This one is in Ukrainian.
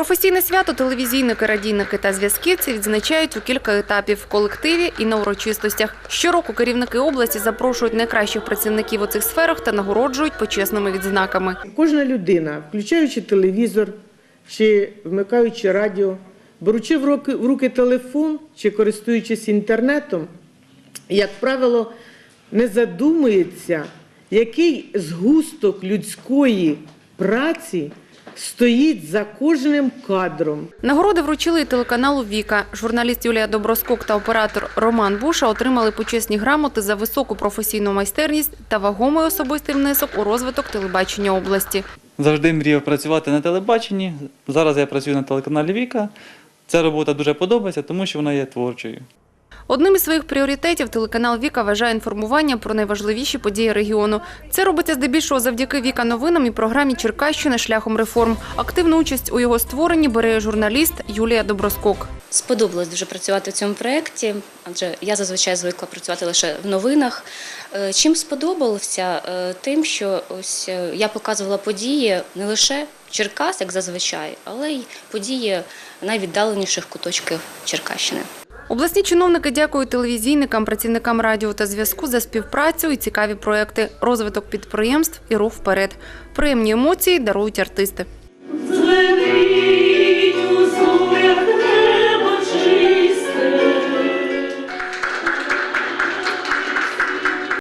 Професійне свято телевізійники, радійники та зв'язківці відзначають у кілька етапів в колективі і на урочистостях. Щороку керівники області запрошують найкращих працівників у цих сферах та нагороджують почесними відзнаками. Кожна людина, включаючи телевізор чи вмикаючи радіо, беручи в руки, в руки телефон чи користуючись інтернетом, як правило, не задумується, який згусток людської праці стоїть за кожним кадром. Нагороди вручили і телеканалу Віка. Журналіст Юлія Доброскок та оператор Роман Буша отримали почесні грамоти за високу професійну майстерність та вагомий особистий внесок у розвиток телебачення області. Завжди мріяв працювати на телебаченні. Зараз я працюю на телеканалі Віка. Ця робота дуже подобається, тому що вона є творчою. Одним із своїх пріоритетів телеканал Віка вважає інформування про найважливіші події регіону. Це робиться здебільшого завдяки Віка новинам і програмі Черкащина шляхом реформ. Активну участь у його створенні бере журналіст Юлія Доброскок. Сподобалось дуже працювати в цьому проєкті, адже я зазвичай звикла працювати лише в новинах. Е, Чим сподобалося? Е, Тим, що ось е, я показувала події не лише Черкас, як зазвичай, але й події найвіддаленіших куточків Черкащини. Обласні чиновники дякують телевізійникам, працівникам радіо та зв'язку за співпрацю і цікаві проекти, розвиток підприємств і рух вперед. Приємні емоції дарують артисти.